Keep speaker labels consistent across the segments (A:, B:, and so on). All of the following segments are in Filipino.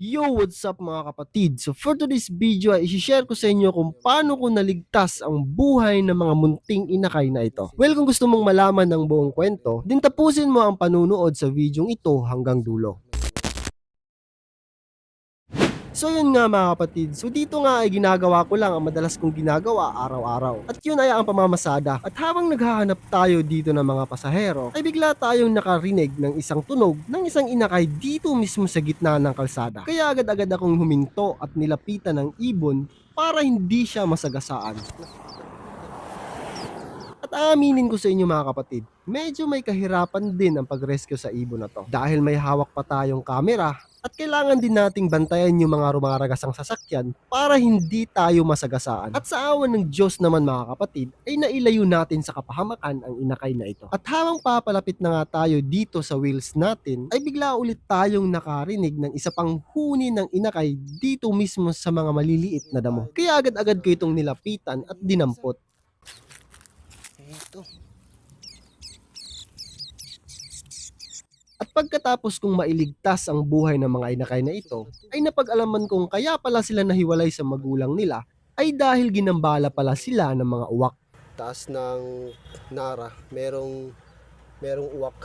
A: Yo, what's up mga kapatid? So for today's video ay isi-share ko sa inyo kung paano ko naligtas ang buhay ng mga munting inakay na ito. Well, kung gusto mong malaman ng buong kwento, din tapusin mo ang panunood sa videong ito hanggang dulo. So yun nga mga kapatid, so dito nga ay ginagawa ko lang ang madalas kong ginagawa araw-araw. At yun ay ang pamamasada. At habang naghahanap tayo dito ng mga pasahero, ay bigla tayong nakarinig ng isang tunog ng isang inakay dito mismo sa gitna ng kalsada. Kaya agad-agad akong huminto at nilapitan ng ibon para hindi siya masagasaan. At aaminin ko sa inyo mga kapatid, medyo may kahirapan din ang pag-rescue sa ibon na to. Dahil may hawak pa tayong camera at kailangan din nating bantayan yung mga rumaragasang sasakyan para hindi tayo masagasaan. At sa awan ng Diyos naman mga kapatid, ay nailayo natin sa kapahamakan ang inakay na ito. At habang papalapit na nga tayo dito sa wheels natin, ay bigla ulit tayong nakarinig ng isa pang huni ng inakay dito mismo sa mga maliliit na damo. Kaya agad-agad ko itong nilapitan at dinampot. Ito. At pagkatapos kong mailigtas ang buhay ng mga inakay na ito, ay napag-alaman kong kaya pala sila nahiwalay sa magulang nila ay dahil ginambala pala sila ng mga uwak. Taas ng Nara, merong merong uwak.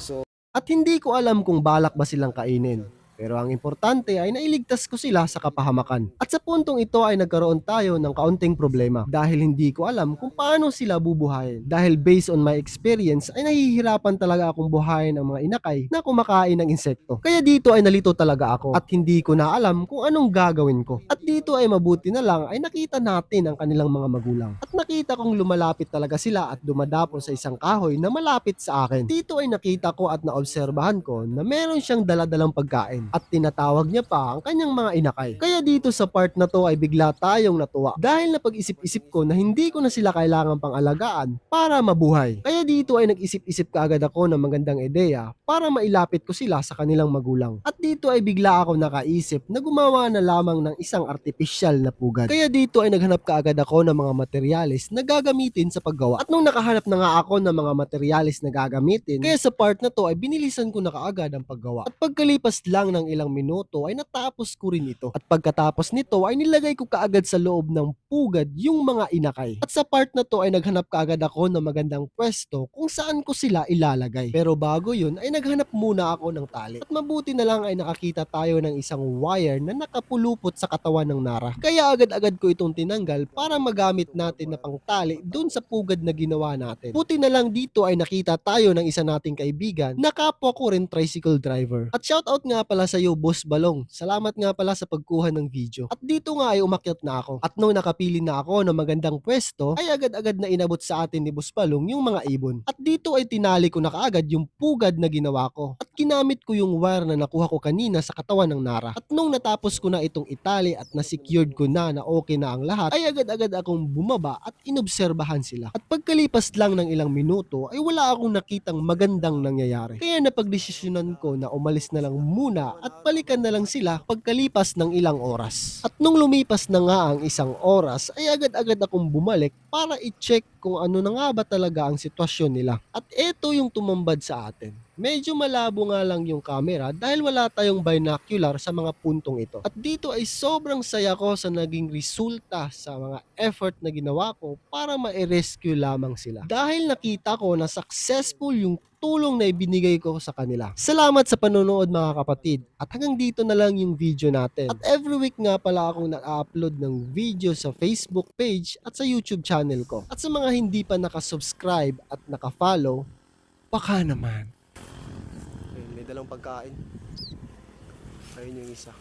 A: So, at hindi ko alam kung balak ba silang kainin. Pero ang importante ay nailigtas ko sila sa kapahamakan. At sa puntong ito ay nagkaroon tayo ng kaunting problema dahil hindi ko alam kung paano sila bubuhayin. Dahil based on my experience ay nahihirapan talaga akong buhayin ang mga inakay na kumakain ng insekto. Kaya dito ay nalito talaga ako at hindi ko na alam kung anong gagawin ko. At dito ay mabuti na lang ay nakita natin ang kanilang mga magulang. At nakita kong lumalapit talaga sila at dumadapon sa isang kahoy na malapit sa akin. Dito ay nakita ko at naobserbahan ko na meron siyang daladalang pagkain at tinatawag niya pa ang kanyang mga inakay. Kaya dito sa part na to ay bigla tayong natuwa dahil napag-isip-isip ko na hindi ko na sila kailangan pang alagaan para mabuhay. Kaya dito ay nag-isip-isip kaagad ako ng magandang ideya para mailapit ko sila sa kanilang magulang. At dito ay bigla ako nakaisip na gumawa na lamang ng isang artificial na pugad. Kaya dito ay naghanap kaagad ako ng mga materyales na gagamitin sa paggawa. At nung nakahanap na nga ako ng mga materyales na gagamitin, kaya sa part na to ay binilisan ko na kaagad ang paggawa. At pagkalipas lang ng ilang minuto ay natapos ko rin ito. At pagkatapos nito ay nilagay ko kaagad sa loob ng pugad yung mga inakay. At sa part na to ay naghanap kaagad ako ng magandang pwesto kung saan ko sila ilalagay. Pero bago yun ay naghanap muna ako ng tali. At mabuti na lang ay nakakita tayo ng isang wire na nakapulupot sa katawan ng Nara. Kaya agad-agad ko itong tinanggal para magamit natin na pangtali dun sa pugad na ginawa natin. Buti na lang dito ay nakita tayo ng isa nating kaibigan na kapwa ko rin tricycle driver. At shoutout nga pala sa iyo Boss Balong. Salamat nga pala sa pagkuha ng video. At dito nga ay umakyat na ako. At nung nakapili na ako ng magandang pwesto, ay agad-agad na inabot sa atin ni Boss Balong yung mga ibon. At dito ay tinali ko na kaagad yung pugad na ginawa ko. At ginamit ko yung wire na nakuha ko kanina sa katawan ng Nara. At nung natapos ko na itong itali at na-secured ko na na okay na ang lahat, ay agad-agad akong bumaba at inobserbahan sila. At pagkalipas lang ng ilang minuto, ay wala akong nakitang magandang nangyayari. Kaya napagdesisyonan ko na umalis na lang muna at balikan na lang sila pagkalipas ng ilang oras. At nung lumipas na nga ang isang oras, ay agad-agad akong bumalik para i-check kung ano na nga ba talaga ang sitwasyon nila. At eto yung tumambad sa atin. Medyo malabo nga lang yung camera dahil wala tayong binocular sa mga puntong ito. At dito ay sobrang saya ko sa naging resulta sa mga effort na ginawa ko para ma-rescue lamang sila. Dahil nakita ko na successful yung tulong na ibinigay ko sa kanila. Salamat sa panonood mga kapatid. At hanggang dito na lang yung video natin. At every week nga pala akong nag-upload ng video sa Facebook page at sa YouTube channel ko. At sa mga hindi pa nakasubscribe at nakafollow, baka naman. May dalang pagkain. Ayun yung isa.